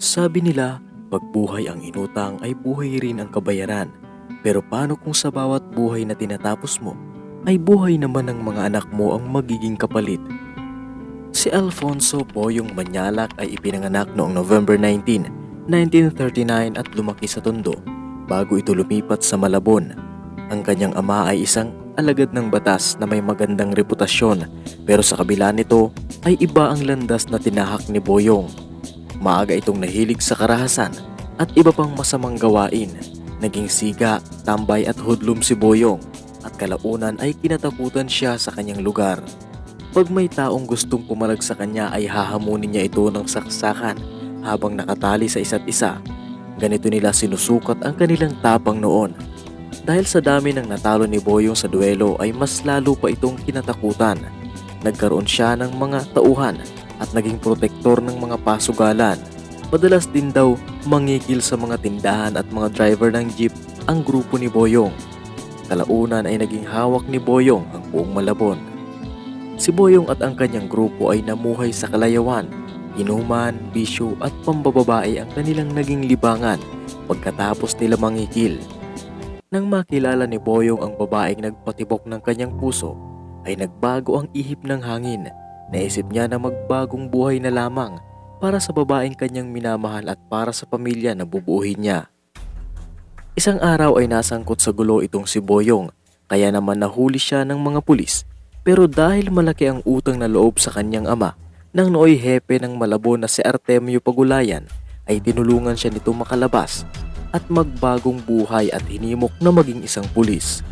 Sabi nila, pag buhay ang inutang ay buhay rin ang kabayaran. Pero paano kung sa bawat buhay na tinatapos mo, ay buhay naman ng mga anak mo ang magiging kapalit? Si Alfonso Poyong Manyalak ay ipinanganak noong November 19, 1939 at lumaki sa Tondo bago ito lumipat sa Malabon. Ang kanyang ama ay isang alagad ng batas na may magandang reputasyon pero sa kabila nito ay iba ang landas na tinahak ni Boyong. Maaga itong nahilig sa karahasan at iba pang masamang gawain. Naging siga, tambay at hudlum si Boyong at kalaunan ay kinatakutan siya sa kanyang lugar. Pag may taong gustong pumalag sa kanya ay hahamunin niya ito ng saksakan habang nakatali sa isa't isa. Ganito nila sinusukat ang kanilang tapang noon. Dahil sa dami ng natalo ni Boyong sa duelo ay mas lalo pa itong kinatakutan. Nagkaroon siya ng mga tauhan at naging protektor ng mga pasugalan. Madalas din daw mangigil sa mga tindahan at mga driver ng jeep ang grupo ni Boyong. Kalaunan ay naging hawak ni Boyong ang buong Malabon. Si Boyong at ang kanyang grupo ay namuhay sa kalayawan, inuman, bisyo at pambababae ang kanilang naging libangan pagkatapos nila mangikil. Nang makilala ni Boyong ang babaeng nagpatibok ng kanyang puso, ay nagbago ang ihip ng hangin. Naisip niya na magbagong buhay na lamang para sa babaeng kanyang minamahal at para sa pamilya na bubuuhin niya. Isang araw ay nasangkot sa gulo itong si Boyong, kaya naman nahuli siya ng mga pulis. Pero dahil malaki ang utang na loob sa kanyang ama, nang nooy hepe ng Malabon na si Artemio Pagulayan, ay tinulungan siya nito makalabas at magbagong buhay at hinimok na maging isang pulis.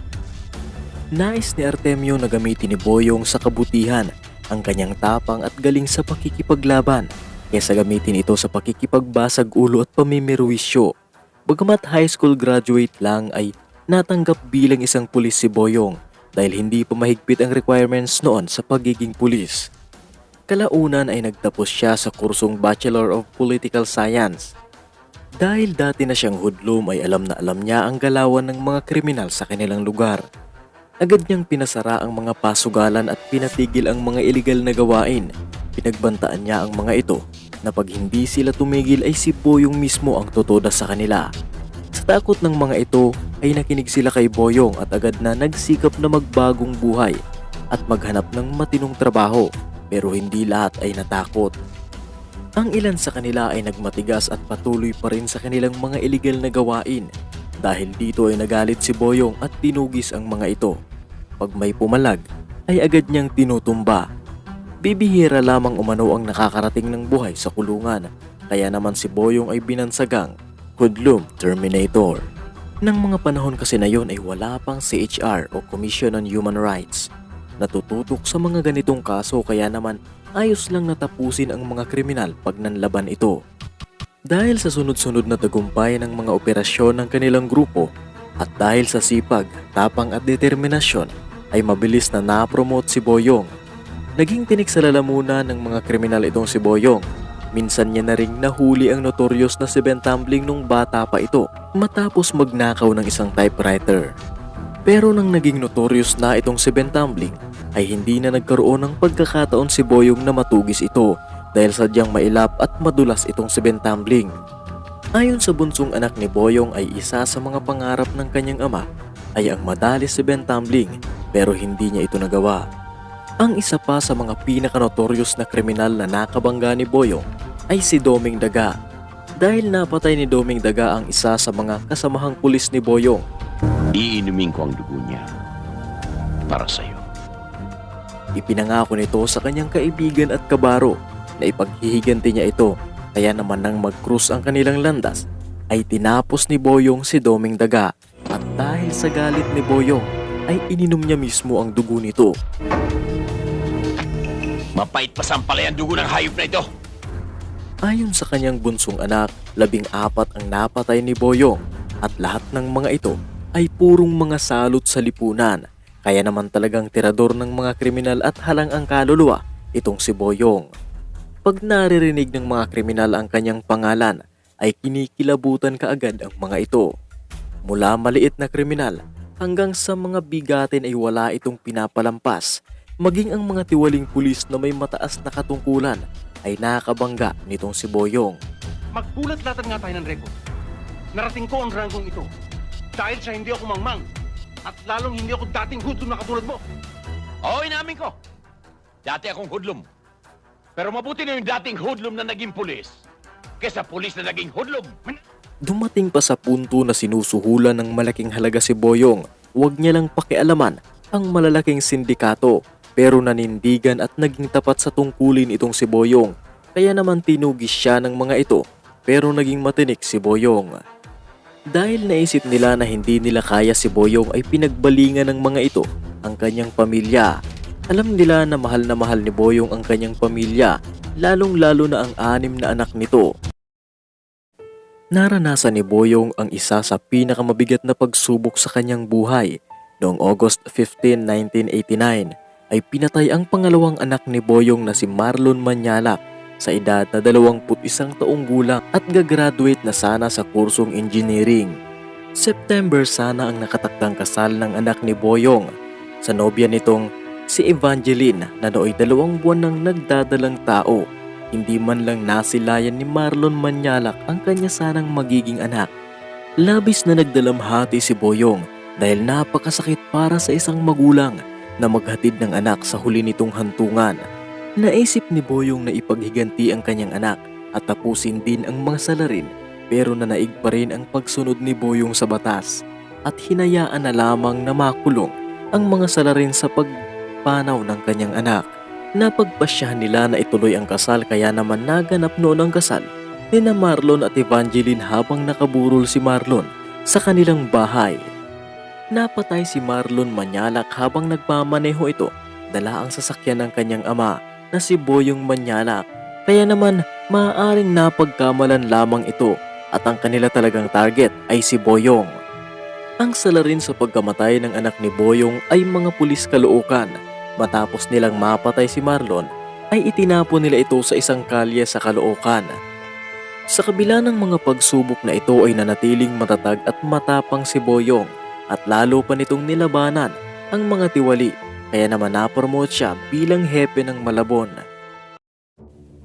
Nais ni Artemio na gamitin ni Boyong sa kabutihan ang kanyang tapang at galing sa pakikipaglaban kaysa gamitin ito sa pakikipagbasag ulo at pamimirwisyo. Bagamat high school graduate lang ay natanggap bilang isang pulis si Boyong dahil hindi pa mahigpit ang requirements noon sa pagiging pulis. Kalaunan ay nagtapos siya sa kursong Bachelor of Political Science. Dahil dati na siyang hoodlum ay alam na alam niya ang galawan ng mga kriminal sa kanilang lugar. Agad niyang pinasara ang mga pasugalan at pinatigil ang mga iligal na gawain. Pinagbantaan niya ang mga ito na pag hindi sila tumigil ay si Boyong mismo ang tutoda sa kanila. Sa takot ng mga ito ay nakinig sila kay Boyong at agad na nagsikap na magbagong buhay at maghanap ng matinong trabaho pero hindi lahat ay natakot. Ang ilan sa kanila ay nagmatigas at patuloy pa rin sa kanilang mga illegal na gawain dahil dito ay nagalit si Boyong at tinugis ang mga ito. Pag may pumalag, ay agad niyang tinutumba. Bibihira lamang umano ang nakakarating ng buhay sa kulungan, kaya naman si Boyong ay binansagang Hoodlum Terminator. Nang mga panahon kasi na yon ay wala pang CHR o Commission on Human Rights. Natututok sa mga ganitong kaso kaya naman ayos lang natapusin ang mga kriminal pag nanlaban ito. Dahil sa sunod-sunod na tagumpay ng mga operasyon ng kanilang grupo at dahil sa sipag, tapang at determinasyon ay mabilis na na-promote si Boyong. Naging tinik sa lalamunan ng mga kriminal itong si Boyong. Minsan niya na ring nahuli ang notorious na si Ben Tumbling nung bata pa ito matapos magnakaw ng isang typewriter. Pero nang naging notorious na itong si Ben Tumbling, ay hindi na nagkaroon ng pagkakataon si Boyong na matugis ito dahil sadyang mailap at madulas itong si Ben Tumbling. Ayon sa bunsong anak ni Boyong ay isa sa mga pangarap ng kanyang ama ay ang madali si Ben Tumbling pero hindi niya ito nagawa. Ang isa pa sa mga pinaka-notorious na kriminal na nakabangga ni Boyong ay si Doming Daga. Dahil napatay ni Doming Daga ang isa sa mga kasamahang pulis ni Boyong Iinumin ko ang dugo niya para sa'yo. Ipinangako nito sa kanyang kaibigan at kabaro na ipaghihiganti niya ito kaya naman nang mag-cruise ang kanilang landas ay tinapos ni Boyong si Doming Daga at dahil sa galit ni Boyong ay ininom niya mismo ang dugo nito. Mapait pa sampalay ang dugo ng hayop na ito. Ayon sa kanyang bunsong anak, labing apat ang napatay ni Boyong at lahat ng mga ito ay purong mga salot sa lipunan. Kaya naman talagang tirador ng mga kriminal at halang ang kaluluwa itong si Boyong. Pag naririnig ng mga kriminal ang kanyang pangalan, ay kinikilabutan kaagad ang mga ito. Mula maliit na kriminal hanggang sa mga bigatin ay wala itong pinapalampas. Maging ang mga tiwaling pulis na may mataas na katungkulan ay nakabangga nitong si Boyong. Magbulat-latan nga tayo ng record. Narating ko ang ranggong ito. Dahil sa hindi ako mangmang. At lalong hindi ako dating hudlo na katulad mo. Oo, inamin ko. Dati akong hudlum. Pero mabuti na yung dating hudlum na naging pulis kesa pulis na naging hudlum. Dumating pa sa punto na sinusuhulan ng malaking halaga si Boyong. Huwag niya lang pakialaman ang malalaking sindikato pero nanindigan at naging tapat sa tungkulin itong si Boyong. Kaya naman tinugis siya ng mga ito pero naging matinik si Boyong. Dahil naisip nila na hindi nila kaya si Boyong ay pinagbalingan ng mga ito ang kanyang pamilya. Alam nila na mahal na mahal ni Boyong ang kanyang pamilya lalong lalo na ang anim na anak nito. Naranasan ni Boyong ang isa sa pinakamabigat na pagsubok sa kanyang buhay. Noong August 15, 1989 ay pinatay ang pangalawang anak ni Boyong na si Marlon Manyalak sa edad na 21 taong gulang at gagraduate na sana sa kursong engineering. September sana ang nakatakdang kasal ng anak ni Boyong sa nobya nitong si Evangeline na nooy dalawang buwan nang nagdadalang tao hindi man lang nasilayan ni Marlon Manyalak ang kanya sanang magiging anak. Labis na nagdalamhati si Boyong dahil napakasakit para sa isang magulang na maghatid ng anak sa huli nitong hantungan. Naisip ni Boyong na ipaghiganti ang kanyang anak at tapusin din ang mga salarin pero nanaig pa rin ang pagsunod ni Boyong sa batas at hinayaan na lamang na makulong ang mga salarin sa pagpanaw ng kanyang anak. Napagpasyahan nila na ituloy ang kasal kaya naman naganap noon ang kasal ni na Marlon at Evangeline habang nakaburol si Marlon sa kanilang bahay. Napatay si Marlon Manyalak habang nagmamaneho ito dala ang sasakyan ng kanyang ama na si Boyong Manyalak. Kaya naman maaaring napagkamalan lamang ito at ang kanila talagang target ay si Boyong. Ang salarin sa pagkamatay ng anak ni Boyong ay mga pulis kalookan Matapos nilang mapatay si Marlon, ay itinapon nila ito sa isang kalye sa Caloocan. Sa kabila ng mga pagsubok na ito ay nanatiling matatag at matapang si Boyong at lalo pa nitong nilabanan ang mga tiwali kaya naman napromote siya bilang hepe ng Malabon.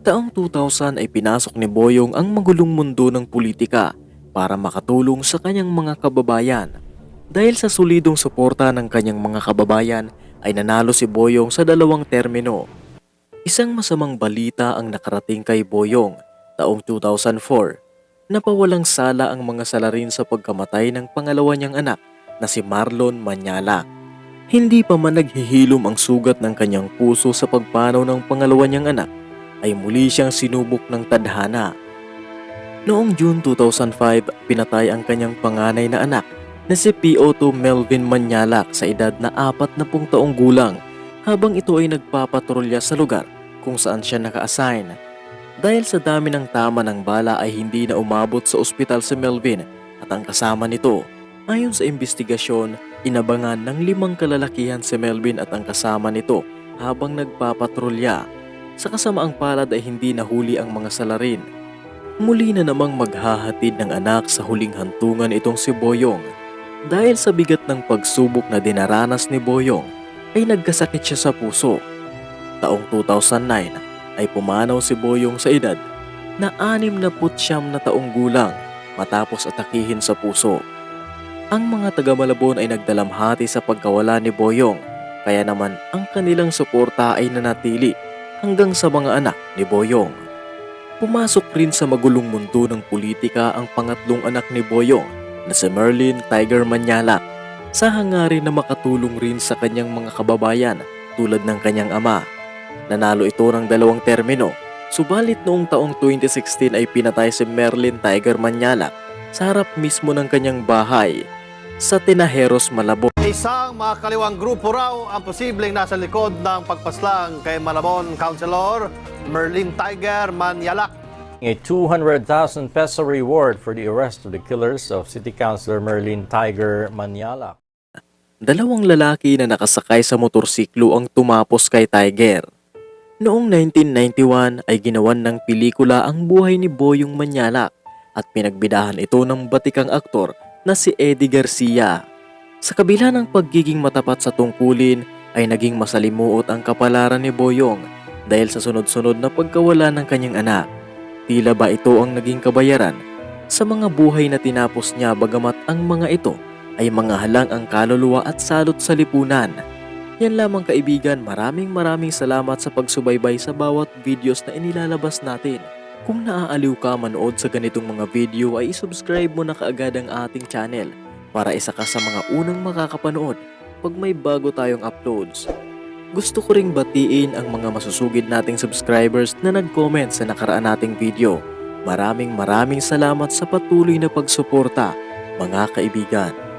Taong 2000 ay pinasok ni Boyong ang magulong mundo ng politika para makatulong sa kanyang mga kababayan. Dahil sa solidong suporta ng kanyang mga kababayan ay nanalo si Boyong sa dalawang termino. Isang masamang balita ang nakarating kay Boyong taong 2004. Napawalang sala ang mga salarin sa pagkamatay ng pangalawa niyang anak na si Marlon Manyala. Hindi pa man naghihilom ang sugat ng kanyang puso sa pagpanaw ng pangalawa niyang anak ay muli siyang sinubok ng tadhana. Noong June 2005, pinatay ang kanyang panganay na anak na si PO2 Melvin Manyalak sa edad na apat na pung taong gulang habang ito ay nagpapatrolya sa lugar kung saan siya naka-assign. Dahil sa dami ng tama ng bala ay hindi na umabot sa ospital si Melvin at ang kasama nito. Ayon sa investigasyon, inabangan ng limang kalalakihan si Melvin at ang kasama nito habang nagpapatrolya. Sa kasamaang palad ay hindi nahuli ang mga salarin. Muli na namang maghahatid ng anak sa huling hantungan itong si Boyong. Dahil sa bigat ng pagsubok na dinaranas ni Boyong, ay nagkasakit siya sa puso. Taong 2009 ay pumanaw si Boyong sa edad na anim na putsyam na taong gulang matapos atakihin sa puso. Ang mga taga Malabon ay nagdalamhati sa pagkawala ni Boyong kaya naman ang kanilang suporta ay nanatili hanggang sa mga anak ni Boyong. Pumasok rin sa magulong mundo ng politika ang pangatlong anak ni Boyong na si Merlin Tiger Manyalak sa hangarin na makatulong rin sa kanyang mga kababayan tulad ng kanyang ama. Nanalo ito ng dalawang termino, subalit noong taong 2016 ay pinatay si Merlin Tiger Manyalak sa harap mismo ng kanyang bahay sa Tinajeros, Malabon. Isang makakaliwang grupo raw ang posibleng nasa likod ng pagpaslang kay Malabon Councilor Merlin Tiger Manyalak. A 200,000 peso reward for the arrest of the killers of City Councilor Merlin Tiger Manyala. Dalawang lalaki na nakasakay sa motorsiklo ang tumapos kay Tiger. Noong 1991 ay ginawan ng pelikula ang buhay ni Boyong Manyalak at pinagbidahan ito ng batikang aktor na si Eddie Garcia. Sa kabila ng pagiging matapat sa tungkulin ay naging masalimuot ang kapalaran ni Boyong dahil sa sunod-sunod na pagkawala ng kanyang anak. Tila ba ito ang naging kabayaran sa mga buhay na tinapos niya bagamat ang mga ito ay mga halang ang kaluluwa at salot sa lipunan. Yan lamang kaibigan, maraming maraming salamat sa pagsubaybay sa bawat videos na inilalabas natin. Kung naaaliw ka manood sa ganitong mga video ay subscribe mo na kaagad ang ating channel para isa ka sa mga unang makakapanood pag may bago tayong uploads. Gusto ko ring batiin ang mga masusugid nating subscribers na nag-comment sa nakaraan nating video. Maraming maraming salamat sa patuloy na pagsuporta, mga kaibigan.